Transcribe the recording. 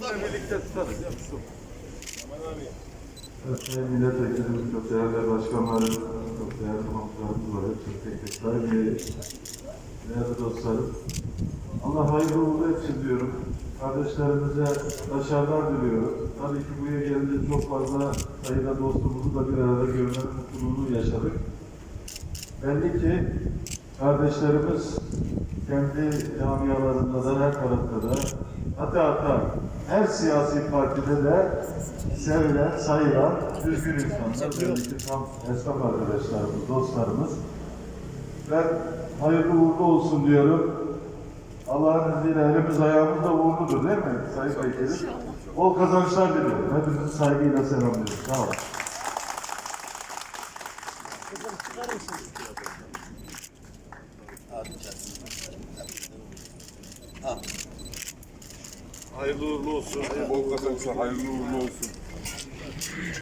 birlikte tutarız ya. Su. Evet, Sayın Milletvekilimiz, çok değerli başkanlarım, çok değerli komutlarımız var. Çok tek tek saygı, değerli dostlarım. Allah hayırlı uğurlu etsin diyorum. Kardeşlerimize başarılar diliyorum. Tabii ki buraya gelince çok fazla sayıda dostumuzu da bir arada görme mutluluğunu yaşadık. Belli ki kardeşlerimiz kendi camialarında da her tarafta da hatta hatta her siyasi partide de sevilen, sayılan düzgün insanlar. Belli ki tam esnaf arkadaşlarımız, dostlarımız. Ben hayırlı uğurlu olsun diyorum. Allah'ın izniyle elimiz ayağımız da uğurludur değil mi Sayın Vekilim? Bol kazançlar diliyorum. Hepinizi saygıyla selamlıyorum. Sağ olun. Hayırlı uğurlu olsun. Bol kazançlar. Hayırlı uğurlu olsun.